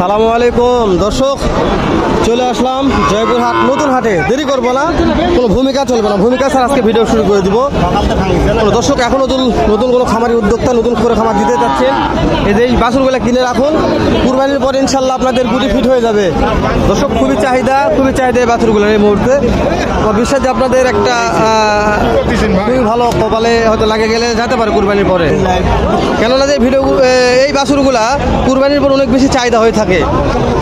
সালামু আলাইকুম, দর্শক, চলে আসলাম জয়পুরহাট নতুন হাটে। দেরি করব না, কোনো ভূমিকা চলবে না। ভূমিকা স্যার আজকে ভিডিও শুরু করে দিব। দর্শক, এখন নতুন নতুন কোনো খামারি উদ্যোক্তা নতুন করে খামার দিতে যাচ্ছেন এই যে এই বাছুরগুলো কিনে রাখুন। কুরবানির পর ইনশাল্লাহ আপনাদের গুটি ফিট হয়ে যাবে। দর্শক, খুবই চাহিদা খুবই চাহিদা এই বাছুরগুলোর এই মুহূর্তে। বিশ্বাস যে আপনাদের একটা খুবই ভালো কপালে হয়তো লাগে গেলে যেতে পারে কুরবানির পরে। কেননা যে ভিডিও এই বাছুরগুলা কুরবানির পর অনেক বেশি চাহিদা হয়ে থাকে।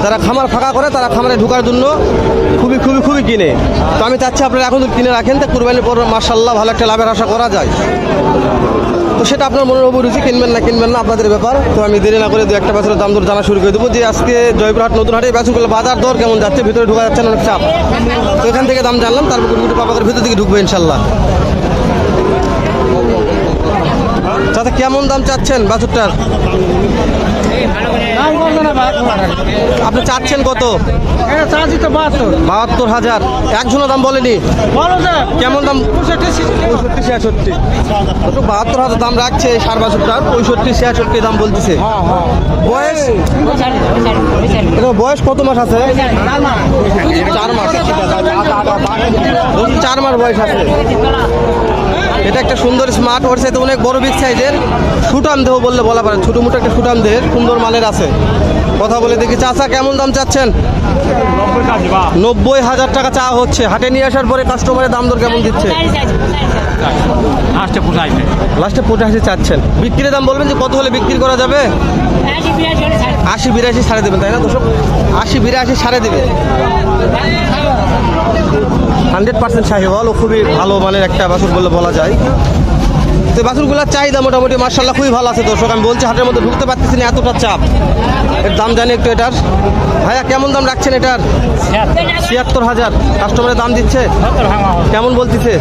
যারা খামার ফাঁকা করে, তারা খামারে ঢোকার জন্য খুবই খুবই খুবই কিনে। তো আমি চাচ্ছি আপনারা এখন কিনে রাখেন, তো কুরবানির পর মার্শাল্লাহ ভালো একটা লাভের আশা করা যায়। তো সেটা আপনার মনের উপর রুচি কিনবেন না কিনবেন না, আপনাদের ব্যাপার। তো আমি দেরি না করে দু একটা বছরের দাম দর জানা শুরু করে দেবো। যে আজকে জয়পুরহাট নতুন হাটে বাছুরগুলো বাজার দর কেমন যাচ্ছে, ভিতরে ঢোকা যাচ্ছে অনেক চাপ। তো এখান থেকে দাম জানলাম, তারপর গুটি পাপাকের ভিতর দিকে ঢুকবো ইনশাল্লাহ চাচা, কেমন দাম চাচ্ছেন বাছুরটার? আপনি চাচ্ছেন কত? বাহাত্তর। হাজার। একজনও দাম বলেনি। কেমন দাম? পঁয়ষট্টি ছিয়াষট্টি। বাহাত্তর হাজার দাম রাখছে সার বাছুরটার পঁয়ষট্টি ছিয়াষট্টি দাম বলতেছে। বয়স? এটা বয়স কত মাস আছে? চার মাস। চার মাস বয়স আছে। এটা একটা সুন্দর স্মার্ট ওর সাথে অনেক বড় বিগ সাইজের সুটাম দেহ বললে বলা পারে। ছোটো মোটো একটা সুটাম দেহের সুন্দর মালের আছে। কথা বলে দেখি, চাচা কেমন দাম চাচ্ছেন? নব্বই হাজার টাকা চা হচ্ছে। হাটে নিয়ে আসার পরে কাস্টমারের দাম দর কেমন দিচ্ছে? লাস্টে লাস্টে পঁচাশি চাচ্ছেন। বিক্রির দাম বলবেন যে কত হলে বিক্রি করা যাবে? আশি বিরাশি সাড়ে দেবেন, তাই না দর্শক? আশি বিরাশি সাড়ে দেবে হান্ড্রেড পার্সেন্ট সাহেবাল ও খুবই ভালো মানের একটা বাছুর বলে বলা যায়। তো বাছুরগুলোর চাহিদা মোটামুটি মার্শাল্লাহ খুবই ভালো আছে দর্শক, আমি বলছি হাটের মধ্যে ঢুকতে পারতেছি না, এতটা চাপ। এর দাম জানি একটু এটার। ভাইয়া, কেমন দাম রাখছেন এটার? ছিয়াত্তর হাজার। কাস্টমারের দাম দিচ্ছে? কেমন বলতেছে?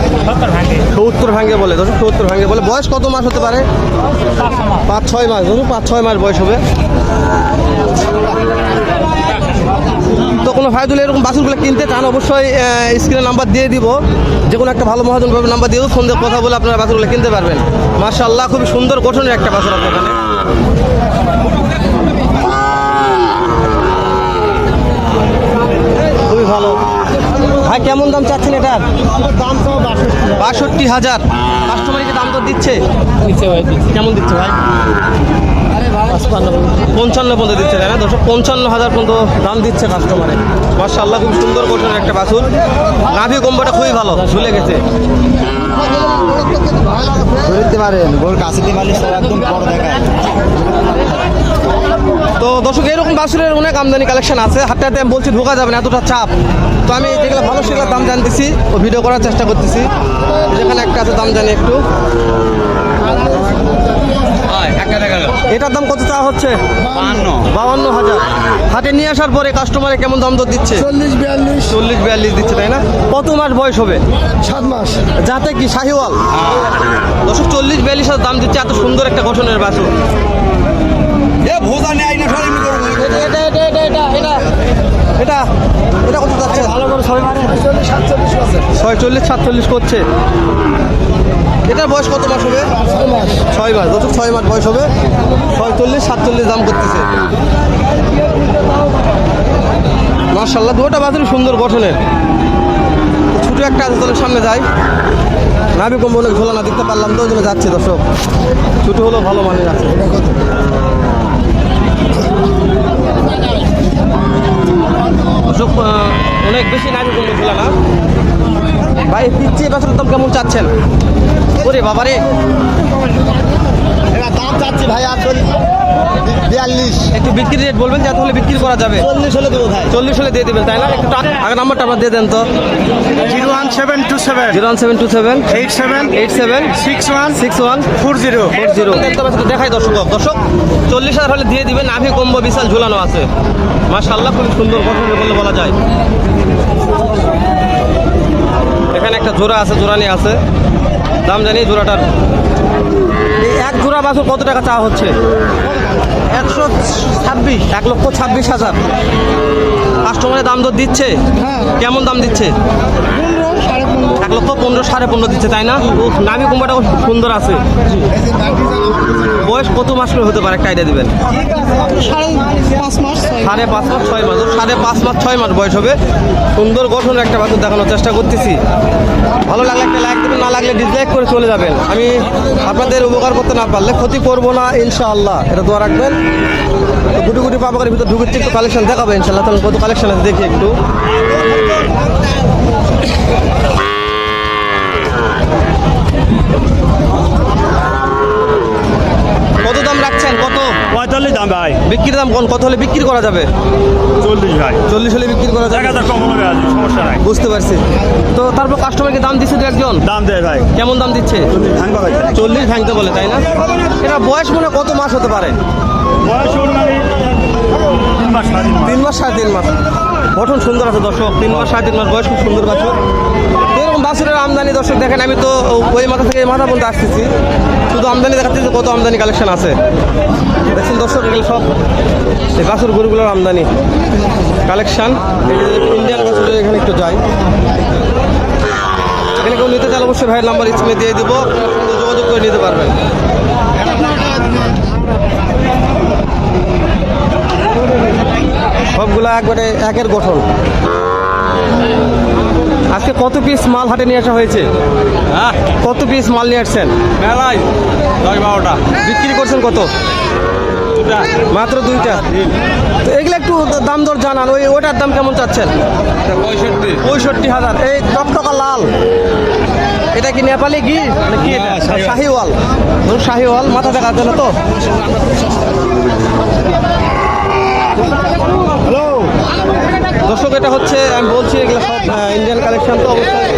সত্তর ভাঙ্গে বলে, দর্শক, সত্তর ভাঙ্গে বলে। বয়স কত মাস হতে পারে? পাঁচ, ছয় মাস ধরুন পাঁচ, ছয় মাস বয়স হবে। তো কোনো ভাই দিলে এরকম বাসুরগুলো কিনতে চান, অবশ্যই স্ক্রিনে নাম্বার দিয়ে দিব। যে কোনো একটা ভালো মহাজন নাম্বার দিয়েও ফোন দিয়ে কথা বলে আপনারা বাসুরগুলো কিনতে পারবেন। মার্শাল্লাহ খুব সুন্দর গঠনের একটা বাসুর আপনার এখানে খুবই ভালো। ভাই কেমন দাম চাচ্ছেন এটার দাম তো বাষট্টি। হাজার। কাস্টমারকে দাম তো দিচ্ছে? কেমন দিচ্ছে ভাই? পঞ্চান্ন পর্যন্ত দিচ্ছে তাই না? দর্শক পঞ্চান্ন হাজার পর্যন্ত দাম দিচ্ছে কাস্টমারে মার্শাল্লাহ খুব সুন্দর গঠনের একটা বাছুর। নাভি কম্বটা খুবই ভালো ঝুলে গেছে। ধরতে পারেন গোল কাছে দিয়ে পারলে সব একদম বড় দেখায়। তো দর্শক এরকম বাছুরের অনেক আমদানি কালেকশন আছে। হাটটাতে আমি বলছি ঢোকা যাবে না এতটা চাপ। তো আমি যেগুলো ভালো সেগুলো দাম জানতেছি ও ভিডিও করার চেষ্টা করতেছি। যেখানে একটা আছে দাম জানি একটু। এটার দাম কত চাওয়া হচ্ছে? বাউান্ন হাজার। হাটে নিয়ে আসার পরে কাস্টমারে কেমন দাম দর দিচ্ছে? চল্লিশ বিয়াল্লিশ। চল্লিশ বিয়াল্লিশ দিচ্ছে তাই না? কত মাস বয়স হবে? সাত মাস। যাতে কি শাহিওয়াল? দশক চল্লিশ বিয়াল্লিশ দাম দিচ্ছে এত সুন্দর একটা গঠনের বাছুর এটা এটা এটা এটা এটা। এটা এটা কত যাচ্ছে? ভালো করে ছয় চল্লিশ সাতচল্লিশ ছয় চল্লিশ সাতচল্লিশ করছে। এটার বয়স কত মাস হবে? ছয় মাস। ছয় ছয় মাস বয়স হবে। ছয়চল্লিশ সাতচল্লিশ দাম করতেছে। মার্শাল্লাহ দুটা বাছুর সুন্দর গঠনের। ছোটো একটা আছে তাহলে সামনে যাই। নাবি কম্ব অনেক ঝোলা না দেখতে পারলাম তো ওই জন্য যাচ্ছে দর্শক। ছোটো হলেও ভালো মানের আছে। অনেক বেশি নাবি কম্ব ঝোলা না? ভাই পিচ্ছি বাছুরের দাম কেমন চাচ্ছেন? ওরে বাবারে। চাচ্ছি ভাই আর বিয়াল্লিশ। একটু বিক্রি রেট বলবেন যাতে হলে বিক্রি করা যাবে। চল্লিশ হলে দেবো ভাই। চল্লিশ হলে দিয়ে দেবেন তাই না? একটু আগে নাম্বারটা আপনার দিয়ে দেন তো। Zero one seven two seven. Zero one seven two seven. Eight seven. Eight seven. Six one. Six one. Four zero. Four zero. দেখাই দর্শক দর্শক চল্লিশ হাজার হলে দিয়ে দিবেন নাভি কম্বো বিশাল ঝুলানো আছে। মাশাল্লাহ খুব সুন্দর গঠনের বলে বলা যায়। এখানে একটা জোড়া আছে জোড়া নিয়ে আছে। দাম জানি জোড়াটার এক জোড়া বাছুর কত টাকা চাওয়া হচ্ছে? একশো ছাব্বিশ। এক লক্ষ ছাব্বিশ হাজার। কাস্টমারের দাম দর দিচ্ছে? হ্যাঁ। কেমন দাম দিচ্ছে? এক লক্ষ পনেরো, সাড়ে পনেরো দিচ্ছে, তাই না? নামি কুম্বাটা খুব সুন্দর আছে। বয়স কত মাস করে হতে পারে? একটা আইডিয়া দিবেন। সাড়ে পাঁচ মাস, ছয় মাস। সাড়ে পাঁচ মাস, ছয় মাস বয়স হবে। সুন্দর গঠনের একটা বাছুর দেখানোর চেষ্টা করতেছি। ভালো লাগলে একটা লাইক দেবেন, না লাগলে ডিসলাইক করে চলে যাবেন। আমি আপনাদের উপকার করতে না পারলে ক্ষতি করব না, ইনশাআল্লাহ। এটা দোয়া রাখবেন। তো গুটি গুটি পাপাকারের ভিতরে ঢুকেছি, একটু কালেকশন দেখাবো ইনশাল্লাহ তাহলে কত কালেকশন আছে, দেখি একটু। কত দাম রাখছেন? কত? পঁয়তাল্লিশ দাম ভাই। বিক্রির দাম কোন? কত হলে বিক্রি করা যাবে? চল্লিশ ভাই। চল্লিশ হলে বিক্রি করা যাবে? সমস্যা নাই। বুঝতে পারছি। তো তারপর কাস্টমারকে দাম দিচ্ছে একজন? দাম দেয় ভাই। কেমন দাম দিচ্ছে? চল্লিশ ভাঙতে বলে। তাই না? এটা বয়স মনে কত মাস হতে পারে? বয়স তিন মাস সাড়ে তিন মাস। তিন মাস সাড়ে তিন মাস। গঠন সুন্দর আছে দর্শক তিন মাস সাড়ে তিন মাস বয়স খুব সুন্দর বাছুর বাছুরের আমদানি, দর্শক দেখেন, আমি তো ওই মাথা থেকে মাথা পর্যন্ত আসতেছি। শুধু আমদানি দেখাচ্ছি যে কত আমদানি কালেকশন আছে। দেখছেন দর্শক, এগুলো সব এই বাছুর গরুগুলোর আমদানি কালেকশন ইন্ডিয়ান বাছুর এখানে একটু যাই। এখানে কেউ নিতে চাইলে অবশ্যই ভাইয়ের নাম্বার স্ক্রিনে দিয়ে দিব। যোগাযোগ করে নিতে পারবেন। সবগুলা একবারে একের গঠন। আজকে কত পিস মাল হাটে নিয়ে আসা হয়েছে? হ্যাঁ। কত পিস মাল নিয়ে আসছেন? মেলায় দশ বারোটা। বিক্রি করছেন কত? মাত্র দুইটা। তো এগুলো একটু দাম দর জানান ওই ওটার দাম কেমন চাচ্ছেন? পঁয়ষট্টি। পঁয়ষট্টি হাজার। এই টকটকা লাল। এটা কি নেপালি ঘি না কি হ্যাঁ, শাহিওয়াল। শাহিওয়াল। ধরুন শাহিওয়াল মাথা দেখা যাচ্ছে না তো। দর্শক, এটা হচ্ছে, আমি বলছি, এগুলো সব ইন্ডিয়ান কালেকশন তো অবশ্যই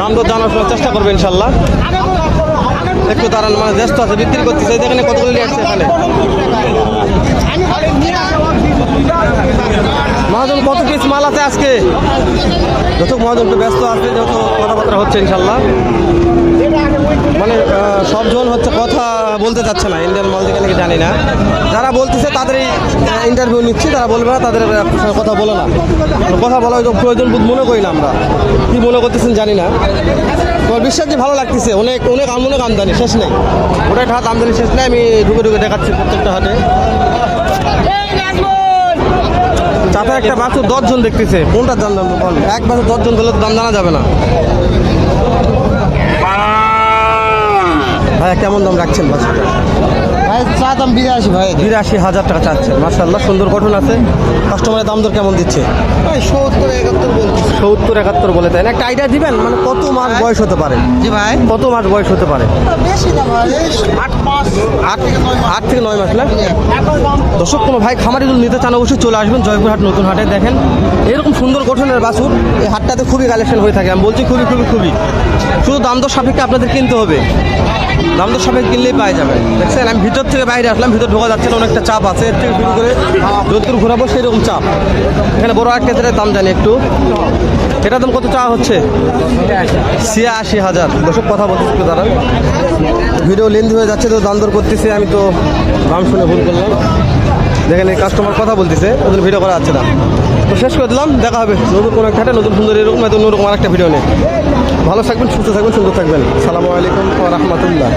দাম দর জানার চেষ্টা করবে ইনশাল্লাহ একটু দাঁড়ান মানে ব্যস্ত আছে, বিক্রি করতেছে এখানে কতগুলো আসছে এখানে। মহাজন, কত পিস মাল আছে আজকে? যত মহাজন ব্যস্ত আছে, যত কথাবার্তা হচ্ছে ইনশাল্লাহ মানে আহ, সব জন হচ্ছে কথা বলতে চাচ্ছে না ইন্ডিয়ান মাল দিকে নাকি জানি না। যারা বলতেছে তাদের ইন্টারভিউ নিচ্ছি তারা বলবে না তাদের কথা বলে না। কথা বলা হয়তো প্রয়োজন বোধ মনে করি না আমরা। কি মনে করতেছেন জানি না। তোমার বিশ্বাস যে ভালো লাগতেছে অনেক অনেক অনেক আমদানি শেষ নেই। ওটা হাত আমদানি শেষ নেই আমি ঢুকে ঢুকে দেখাচ্ছি প্রত্যেকটা হাটে। চাপের একটা বাছুর দশজন দেখতেছে। কোনটা দাম দাম এক বাছুর দশজন দিলে তো দাম জানা যাবে না ভাইয়া কেমন দাম রাখছেন বাছুরটা ভাই চা দাম বিরাশি ভাই। বিরাশি হাজার টাকা চাচ্ছেন। মার্শাল্লাহ সুন্দর গঠন আছে। কাস্টমারের দাম দর কেমন দিচ্ছে? ভাই সত্তর একাত্তর বলছি। সত্তর একাত্তর বলে তাই না একটা আইডিয়া দিবেন? মানে কত মাস বয়স হতে পারে? জি ভাই। কত মাস বয়স হতে পারে? বেশি দাম ভাই আট মাস। আট আট থেকে নয় মাস না? দর্শক কোনো ভাই খামারি যদি নিতে চান অবশ্যই চলে আসবেন জয়পুরহাট নতুন হাটে। দেখেন এরকম সুন্দর গঠনের বাছুর। এই হাটটাতে খুবই কালেকশন হয়ে থাকে। আমি বলছি খুবই খুবই খুবই। শুধু দাম দর সাপেক্ষে আপনাদের কিনতে হবে। দাম দর সাপেক্ষে কিনলেই পাওয়া যাবে। দেখছেন, আমি ভিতর থেকে বাইরে আসলাম, ভিতর ঢোকা যাচ্ছে না, অনেকটা চাপ আছে। এর থেকে শুরু করে যতদূর ঘোরাবো সেরকম চাপ। এখানে বড় একটা ক্ষেত্রে দাম জানি একটু। এটার দাম কত চা হচ্ছে? ছিয়াশি হাজার। দর্শক, কথা বলতেছি একটু দাঁড়ান। ভিডিও লেন্দি হয়ে যাচ্ছে তো দাম দর করতেছি, আমি তো দাম শুনে ভুল করলাম। দেখেন, এই কাস্টমার কথা বলতেছে, ওদের ভিডিও করা যাচ্ছে না। তো শেষ করে দিলাম, দেখা হবে নতুন কোনো একটা নতুন সুন্দর এরকম এত অন্যরকম আর একটা ভিডিও নেই ভালো থাকবেন সুস্থ থাকবেন সুন্দর থাকবেন। সালামু আলাইকুম রহমতুল্লাহ।